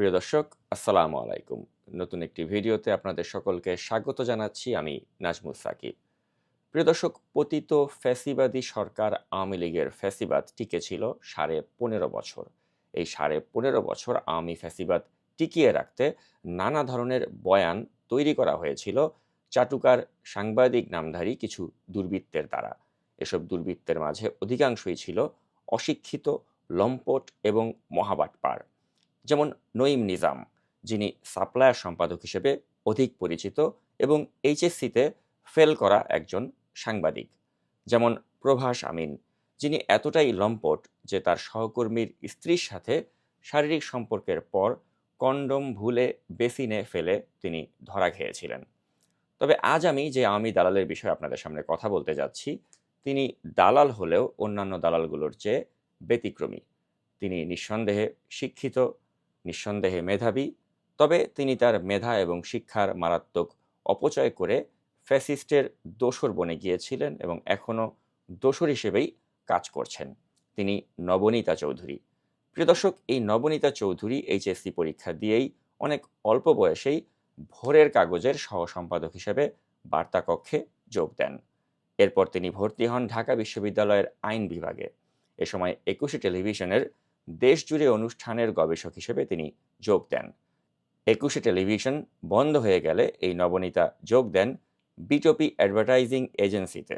প্রিয় দর্শক, আসসালামু আলাইকুম। নতুন একটি ভিডিওতে আপনাদের সকলকে স্বাগত জানাচ্ছি আমি নাজমুল সাকিব। প্রিয় দর্শক, পতিত ফ্যাসিবাদী সরকার আওয়ামী লীগের ফ্যাসিবাদ টিকে ছিল সাড়ে পনেরো বছর। এই সাড়ে পনেরো বছর আওয়ামী ফ্যাসিবাদ টিকিয়ে রাখতে নানা ধরনের বয়ান তৈরি করা হয়েছিল। চাটুকার সাংবাদিক নামধারী কিছু দুর্বৃত্তের দ্বারা। এসব দুর্বৃত্তের মাঝে অধিকাংশই ছিল অশিক্ষিত, লম্পট এবং মহাবাটপার যেমন নঈম নিজাম, যিনি সাপ্লায়ার সম্পাদক হিসেবে অধিক পরিচিত এবং এইচএসসিতে ফেল করা একজন সাংবাদিক। যেমন প্রভাস আমিন, যিনি এতটাই লম্পট যে তার সহকর্মীর স্ত্রীর সাথে শারীরিক সম্পর্কের পর কন্ডম ভুলে বেসিনে ফেলে তিনি ধরা খেয়েছিলেন। তবে আজ আমি যে আওয়ামী দালালের বিষয়ে আপনাদের সামনে কথা বলতে যাচ্ছি, তিনি দালাল হলেও অন্যান্য দালালগুলোর চেয়ে ব্যতিক্রমী। তিনি নিঃসন্দেহে শিক্ষিত নিঃসন্দেহে মেধাবী, তবে তিনি তার মেধা এবং শিক্ষার মারাত্মক অপচয় করে ফ্যাসিস্টের দোসর বনে গিয়েছিলেন এবং এখনও দোসর হিসেবেই কাজ করছেন। তিনি নবনীতা চৌধুরী। প্রিয় দর্শক, এই নবনীতা চৌধুরী এইচএসসি পরীক্ষা দিয়েই অনেক অল্প বয়সেই ভোরের কাগজের সহসম্পাদক হিসেবে বার্তা কক্ষে যোগ দেন। এরপর তিনি ভর্তি হন ঢাকা বিশ্ববিদ্যালয়ের আইন বিভাগে। এ সময় একুশে টেলিভিশনের দেশ জুড়ে অনুষ্ঠানের গবেষক হিসেবে তিনি যোগ দেন। একুশে টেলিভিশন বন্ধ হয়ে গেলে এই নবনীতা যোগ দেন বিটপি অ্যাডভার্টাইজিং এজেন্সিতে।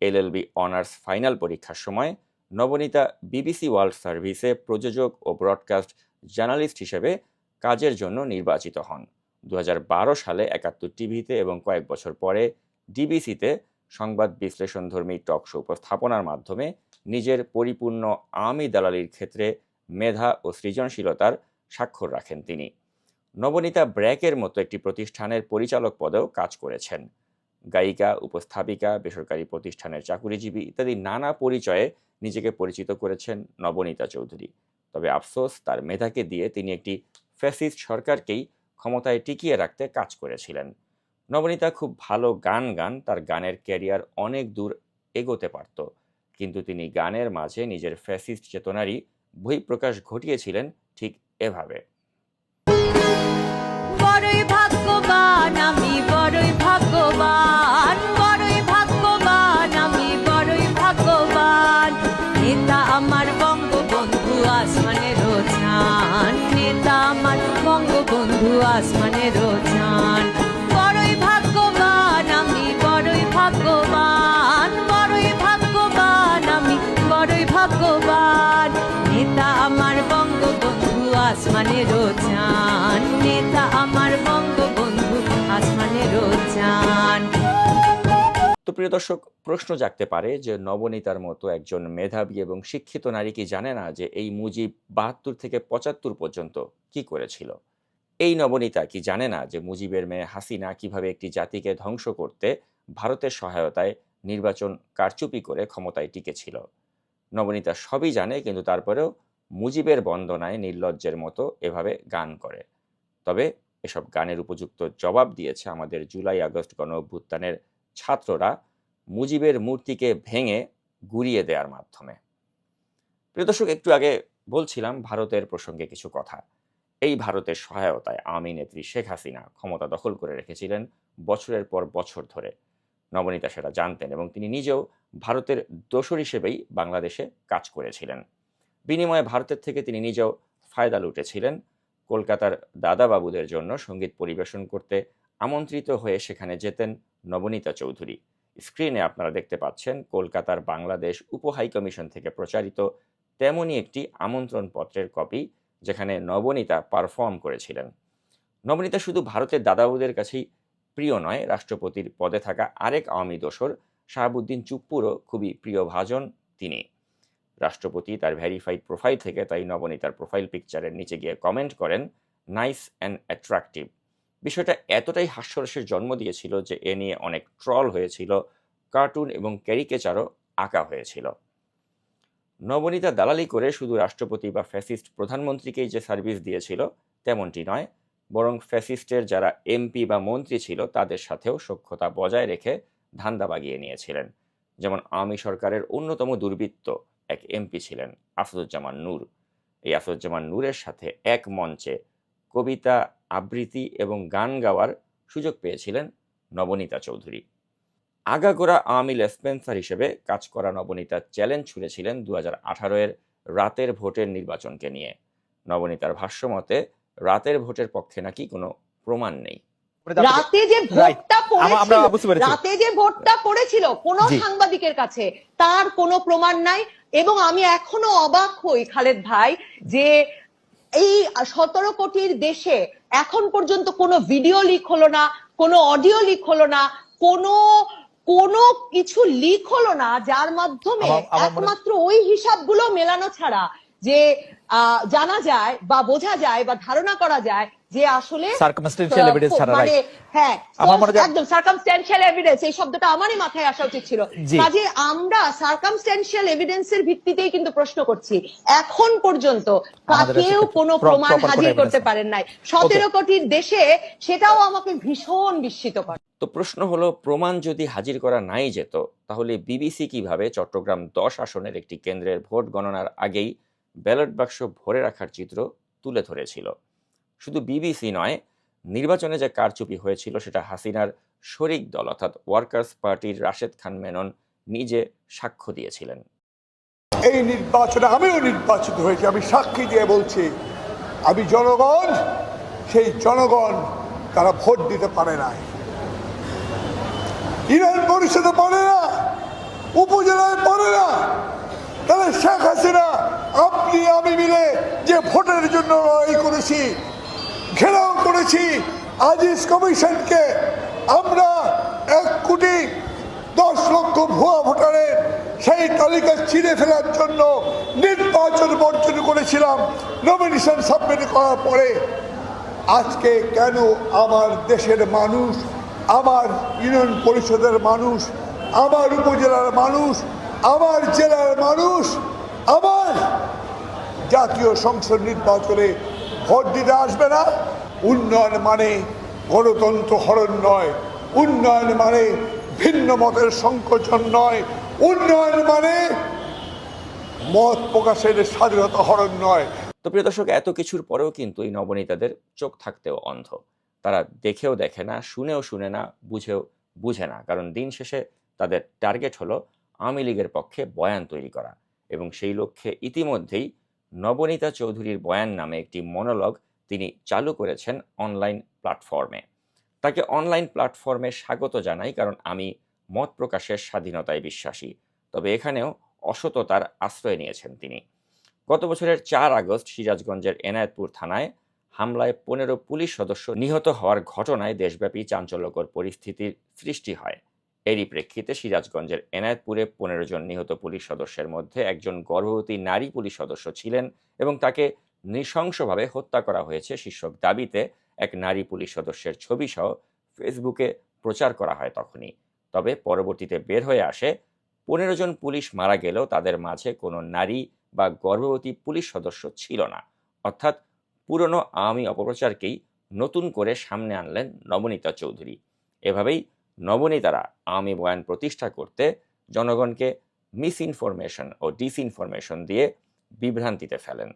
এলএলবি অনার্স ফাইনাল পরীক্ষার সময় নবনীতা বিবিসি ওয়ার্ল্ড সার্ভিসে প্রযোজক ও ব্রডকাস্ট জার্নালিস্ট হিসেবে কাজের জন্য নির্বাচিত হন। দু হাজার বারো সালে একাত্তর টিভিতে এবং কয়েক বছর পরে ডিবিসিতে সংবাদ বিশ্লেষণধর্মী টক শো উপস্থাপনার মাধ্যমে নিজের পরিপূর্ণ আওয়ামী দালালির ক্ষেত্রে মেধা ও সৃজনশীলতার স্বাক্ষর রাখেন তিনি। নবনীতা ব্র্যাকের মতো একটি প্রতিষ্ঠানের পরিচালক পদেও কাজ করেছেন। গায়িকা, উপস্থাপিকা, বেসরকারি প্রতিষ্ঠানের চাকুরিজীবী ইত্যাদি নানা পরিচয়ে নিজেকে পরিচিত করেছেন নবনীতা চৌধুরী। তবে আফসোস, তার মেধাকে দিয়ে তিনি একটি ফ্যাসিস্ট সরকারকেই ক্ষমতায় টিকিয়ে রাখতে কাজ করেছিলেন। নবনীতা খুব ভালো গান গান, তার গানের ক্যারিয়ার অনেক দূর এগোতে পারত। কিন্তু তিনি গানের মাঝে নিজের ফ্যাসিস্ট চেতনারই বহিঃপ্রকাশ ঘটিয়েছিলেন ঠিক এভাবে। বড়ই ভাগ্যবান, আমি বড়ই ভাগ্যবান। আমার বঙ্গবন্ধু আসমানের চান নেতা আমার বঙ্গবন্ধু আসমানের চান তো প্রিয় দর্শক, প্রশ্ন জাগতে পারে যে নবনীতার মতো একজন মেধাবী এবং শিক্ষিত নারী কি জানে না যে এই মুজিব বাহাত্তর থেকে পঁচাত্তর পর্যন্ত কি করেছিল? এই নবনীতা কি জানে না যে মুজিবের মেয়ে হাসিনা কীভাবে একটি জাতিকে ধ্বংস করতে ভারতের সহায়তায় নির্বাচন কারচুপি করে ক্ষমতায় টিকেছিল? নবনীতা সবই জানে, কিন্তু তারপরেও মুজিবের বন্দনায় নির্লজ্জের মতো এভাবে গান করে। তবে এসব গানের উপযুক্ত জবাব দিয়েছে আমাদের জুলাই আগস্ট গণ অভ্যুত্থানের ছাত্ররা মুজিবের মূর্তিকে ভেঙে গুড়িয়ে দেওয়ার মাধ্যমে। প্রিয় দর্শক, একটু আগে বলছিলাম ভারতের প্রসঙ্গে কিছু কথা। এই ভারতের সহায়তায় আওয়ামী নেত্রী শেখ হাসিনা ক্ষমতা দখল করে রেখেছিলেন বছরের পর বছর ধরে। নবনীতা সেটা জানতেন এবং তিনি নিজেও ভারতের দোসর হিসেবেই বাংলাদেশে কাজ করেছিলেন। বিনিময়ে ভারতের থেকে তিনি নিজেও ফায়দা লুটেছিলেন। কলকাতার দাদাবাবুদের জন্য সংগীত পরিবেশন করতে আমন্ত্রিত হয়ে সেখানে যেতেন নবনীতা চৌধুরী। স্ক্রিনে আপনারা দেখতে পাচ্ছেন, কলকাতার বাংলাদেশ উপ হাইকমিশন থেকে প্রচারিত তেমনই একটি আমন্ত্রণ পত্রের কপি, যেখানে নবনীতা পারফর্ম করেছিলেন। নবনীতা শুধু ভারতের দাদাবুদের কাছেই প্রিয় নয়, রাষ্ট্রপতির পদে থাকা আরেক আওয়ামী দোসর শাহাবুদ্দিন চুপ্পুরও খুবই প্রিয় ভাজন তিনি। রাষ্ট্রপতি তার ভেরিফাইড প্রোফাইল থেকে তাই নবনীতার প্রোফাইল পিকচারের নিচে গিয়ে কমেন্ট করেন, নাইস অ্যান্ড অ্যাট্রাকটিভ। বিষয়টা এতটাই হাস্যরসের জন্ম দিয়েছিল যে এ নিয়ে অনেক ট্রল হয়েছিল, কার্টুন এবং ক্যারিকেচারও আঁকা হয়েছিল। নবনীতা দালালি করে শুধু রাষ্ট্রপতি বা ফ্যাসিস্ট প্রধানমন্ত্রীকেই যে সার্ভিস দিয়েছিল তেমনটি নয়, বরং ফ্যাসিস্টের যারা এমপি বা মন্ত্রী ছিল তাদের সাথেও সখ্যতা বজায় রেখে ধান্দা বাগিয়ে নিয়েছিলেন। যেমন আওয়ামী সরকারের অন্যতম দুর্বৃত্ত এক এমপি ছিলেন আফরুজ্জামান নূর। এই আফরুজ্জামান নূরের সাথে এক মঞ্চে কবিতা আবৃত্তি এবং গান গাওয়ার সুযোগ পেয়েছিলেন নবনীতা চৌধুরী। আগাগোড়া আওয়ামী লেসপেন্সার হিসেবে কাজ করা নবনীতা চ্যালেঞ্জ ছুড়েছিলেন দু হাজার এর রাতের ভোটের নির্বাচনকে নিয়ে। নবনীতার ভাষ্যমতে রাতের ভোটের পক্ষে নাকি কোনো প্রমাণ নেই। রাতে যে ভোটটা পড়েছিল রাতে যে ভোটটা পড়েছিল কোন সাংবাদিকের কাছে তার কোনো প্রমাণ নাই। এবং আমি এখনও অবাক হই খালেদ ভাই যে এই সতেরো কোটির দেশে এখন পর্যন্ত কোনো ভিডিও লিক হলো না কোনো অডিও লিক হলো না কোনো কোনো কিছু লিক হলো না যার মাধ্যমে একমাত্র ওই হিসাবগুলো মেলানো ছাড়া যে আহ, জানা যায় বা বোঝা যায় বা ধারণা করা যায় যে আসলে Circumstantial evidence ছাড়া, মানে হ্যাঁ আমার মনে হয়- একদম সার্কামস্ট্যান্সিয়াল এভিডেন্স এই শব্দটা আমারই মাথায় আসা উচিত ছিল। কাজে আমরা সার্কামস্ট্যান্সিয়াল এভিডেন্সের ভিত্তিতেই কিন্তু প্রশ্ন করছি। এখন পর্যন্ত কোনো প্রমাণ হাজির করতে পারেন নাই। সতেরো কোটির দেশে সেটাও আমাকে ভীষণ বিস্মিত করে। তো প্রশ্ন হলো প্রমাণ যদি হাজির করা নাই যেত তাহলে বিবিসি কীভাবে চট্টগ্রাম দশ আসনের একটি কেন্দ্রের ভোট গণনার আগেই ব্যালট বাক্স ভরে রাখার চিত্র তুলে ধরেছিল? শুধু বিবিসি নয়, নির্বাচনে যে কারচুপি হয়েছিল সেটা হাসিনার শরিক দল অর্থাৎ ওয়ার্কার্স পার্টির রাশেদ খান মেনন নিজে সাক্ষ্য দিয়েছিলেন। এই নির্বাচনে আমিও নির্বাচিত হয়েছি, আমি সাক্ষী দিয়ে বলছি, আমি জনগণ, সেই জনগণ তারা ভোট দিতে পারে নাই ইরান পরিষদে পারে না, উপজেলায় পারে না, তাহলে শেখ হাসিনা, আপনি আমি মিলে যে ভোটের জন্য লড়াই করেছি ঘেরাও করেছি। আজিজ কমিশনকে আমরা এক কোটি দশ লক্ষ ভুয়া ভোটারের সেই তালিকা ছিঁড়ে ফেলার জন্য নির্বাচন বর্জন করেছিলাম নমিনেশন সাবমিট করার পরে। আজকে কেন আমার দেশের মানুষ, আমার ইউনিয়ন পরিষদের মানুষ, আমার উপজেলার মানুষ, আমার জেলার মানুষ, আমার জাতীয় সংসদ নির্বাচনে ভোট দিতে আসবে না। উন্নয়ন মানে গণতন্ত্র হরণ নয়। উন্নয়ন মানে ভিন্ন মতের সংকোচন নয়। উন্নয়ন মানে মত প্রকাশের স্বাধীনতা হরণ নয়। তো প্রিয় দর্শক, এত কিছুর পরেও কিন্তু এই নবনীতাদের চোখ থাকতেও অন্ধ। তারা দেখেও দেখে না, শুনেও শুনে না, বুঝেও বুঝে না। কারণ দিন শেষে তাদের টার্গেট হলো আওয়ামী লীগের পক্ষে বয়ান তৈরি করা। এবং সেই লক্ষ্যে ইতিমধ্যেই নবনীতা চৌধুরীর বয়ান নামে একটি মনোলগ তিনি চালু করেছেন অনলাইন প্ল্যাটফর্মে। তাকে অনলাইন প্ল্যাটফর্মে স্বাগত জানাই কারণ আমি মত প্রকাশের স্বাধীনতায় বিশ্বাসী। তবে এখানেও অসততার আশ্রয় নিয়েছেন তিনি। গত বছরের চার আগস্ট সিরাজগঞ্জের এনায়েতপুর থানায় হামলায় পনেরো পুলিশ সদস্য নিহত হওয়ার ঘটনায় দেশব্যাপী চাঞ্চল্যকর পরিস্থিতির সৃষ্টি হয়। এরই প্রেক্ষিতে সিরাজগঞ্জের এনায়েতপুরে পনেরো জন নিহত পুলিশ সদস্যের মধ্যে একজন গর্ভবতী নারী পুলিশ সদস্য ছিলেন এবং তাকে নৃশংসভাবে হত্যা করা হয়েছে। শীর্ষক দাবিতে এক নারী পুলিশ সদস্যের ছবি সহ ফেসবুকে প্রচার করা হয় তখনই। তবে পরবর্তীতে বের হয়ে আসে, পনেরো জন পুলিশ মারা গেলেও তাদের মাঝে কোনো নারী বা গর্ভবতী পুলিশ সদস্য ছিল না। অর্থাৎ পুরনো আওয়ামী অপপ্রচারকেই নতুন করে সামনে আনলেন নবনীতা চৌধুরী। এভাবেই নবনীতারা আওয়ামী বয়ান প্রতিষ্ঠা করতে জনগণকে মিস ইনফরমেশন ও ডিসইনফরমেশন দিয়ে বিভ্রান্তিতে ফেলেন।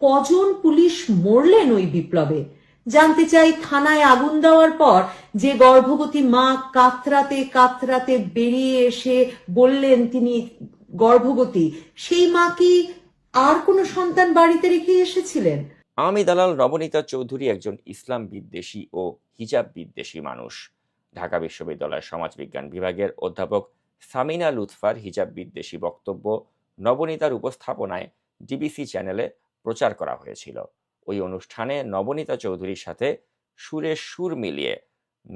কজন পুলিশ মরলেন ওই বিপ্লবে? জানতে চাই থানায় আগুন দেওয়ার পর যে গর্ভবতী মা কাতরাতে কাতরাতে বেরিয়ে এসে বললেন তিনি গর্ভবতী সেই মা কি আর কোনো সন্তান বাড়িতে রেখে এসেছিলেন? আমি দালাল নবনীতা চৌধুরী একজন ইসলাম বিদ্বেষী ও হিজাব বিদ্বেষী মানুষ। ঢাকা বিশ্ববিদ্যালয়ের সমাজবিজ্ঞান বিভাগের অধ্যাপক সামিনা লুৎফার হিজাব বিদ্বেষী বক্তব্য নবনীতার উপস্থাপনায় ডিবিসি চ্যানেলে প্রচার করা হয়েছিল। ওই অনুষ্ঠানে নবনীতা চৌধুরীর সাথে সুরে সুর মিলিয়ে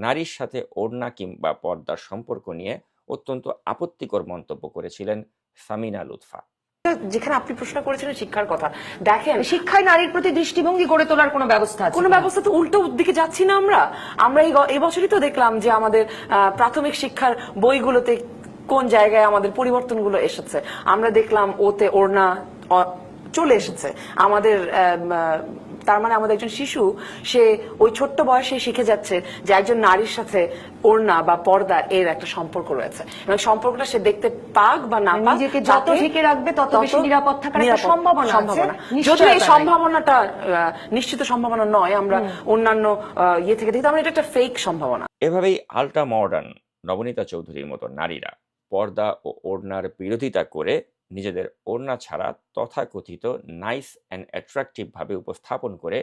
নারীর সাথে ওড়না কিংবা পর্দার সম্পর্ক নিয়ে অত্যন্ত আপত্তিকর মন্তব্য করেছিলেন সামিনা লুৎফা। যেখানে আপনি প্রশ্ন করেছিলেন শিক্ষার কথা। দেখেন শিক্ষায় নারীর প্রতি দৃষ্টিভঙ্গি গড়ে তোলার কোনো ব্যবস্থা কোনো ব্যবস্থা তো উল্টো দিকে যাচ্ছি না আমরা। আমরা এই বছরই তো দেখলাম যে আমাদের আহ, প্রাথমিক শিক্ষার বইগুলোতে কোন জায়গায় আমাদের পরিবর্তনগুলো এসেছে। আমরা দেখলাম ওতে ওড়না চলে এসেছে। আমাদের আহ, তার মানে আমাদের একজন শিশু সে ওই ছোট্ট বয়সে শিখে যাচ্ছে যে একজন নারীর সাথে ওড়না বা পর্দা এর একটা সম্পর্ক রয়েছে। এবং সম্পর্কটা সে দেখতে পাক বা না পাক নিজেকে যত ঢেকে রাখবে তত বেশি নিরাপদ থাকার একটা সম্ভাবনা আছে। যদিও এই সম্ভাবনাটা আহ, নিশ্চিত সম্ভাবনা নয় আমরা অন্যান্য আহ, ইয়ে থেকে দেখি তার মানে এটা একটা ফেক সম্ভাবনা। এভাবেই আল্ট্রা মডার্ন নবনীতা চৌধুরীর মতো নারীরা পর্দা ও ওড়নার বিরোধিতা করে নিজেদের ওড়না ছাড়া তথাকথিত নাইস অ্যান্ড অ্যাট্রাকটিভ ভাবে উপস্থাপন করে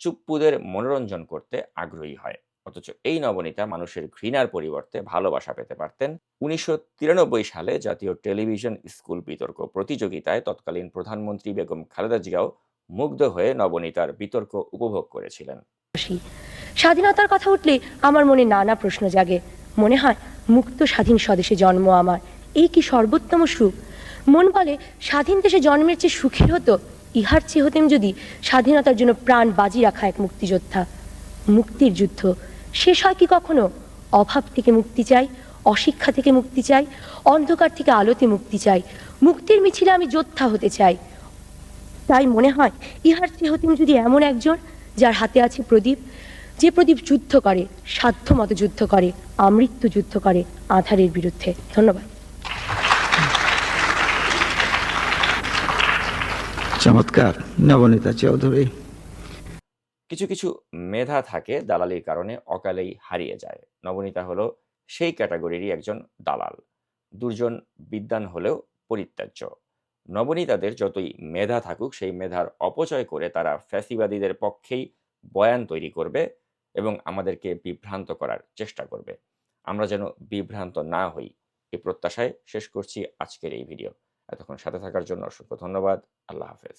চুপ্পুদের মনোরঞ্জন করতে আগ্রহী হয়। অথচ এই নবনীতা মানুষের ঘৃণার পরিবর্তে ভালোবাসা পেতে পারতেন। উনিশশো তিরানব্বই সালে জাতীয় টেলিভিশন স্কুল বিতর্ক প্রতিযোগিতায় তৎকালীন প্রধানমন্ত্রী বেগম খালেদা জিয়াও মুগ্ধ হয়ে নবনীতার বিতর্ক উপভোগ করেছিলেন। স্বাধীনতার কথা উঠলে আমার মনে নানা প্রশ্ন জাগে। মনে হয় মুক্ত স্বাধীন স্বদেশে জন্ম আমার। এই কি সর্বোত্তম সুখ? মন বলে, স্বাধীন দেশে জন্মের চেয়ে সুখের হতো, ইহার চেয়ে হতেন যদি স্বাধীনতার জন্য প্রাণ বাজি রাখা এক মুক্তিযোদ্ধা। মুক্তির যুদ্ধ, শেষ হয় কি কখনো? অভাব থেকে মুক্তি চাই, অশিক্ষা থেকে মুক্তি চাই, অন্ধকার থেকে আলোতে মুক্তি চাই। মুক্তির মিছিলে আমি যোদ্ধা হতে চাই। তাই মনে হয়, ইহার চেয়ে হতেন যদি এমন একজন, যার হাতে আছে প্রদীপ, যে প্রদীপ যুদ্ধ করে সাধ্য মতো যুদ্ধ করে, আমৃত্যু যুদ্ধ করে আধারের বিরুদ্ধে। ধন্যবাদ। চমৎকার। নবনীতা চৌধুরী। কিছু কিছু মেধা থাকে দালালির কারণে অকালেই হারিয়ে যায়। নবনীতা হলো সেই ক্যাটাগরিরই একজন দালাল। দুজন বিদ্যান হলেও পরিত্যাজ্য। নবনীতাদের যতই মেধা থাকুক, সেই মেধার অপচয় করে তারা ফ্যাসিবাদীদের পক্ষেই বয়ান তৈরি করবে এবং আমাদেরকে বিভ্রান্ত করার চেষ্টা করবে। আমরা যেন বিভ্রান্ত না হই এই প্রত্যাশায় শেষ করছি আজকের এই ভিডিও। এতক্ষণ সাথে থাকার জন্য অসংখ্য ধন্যবাদ। আল্লাহ হাফেজ।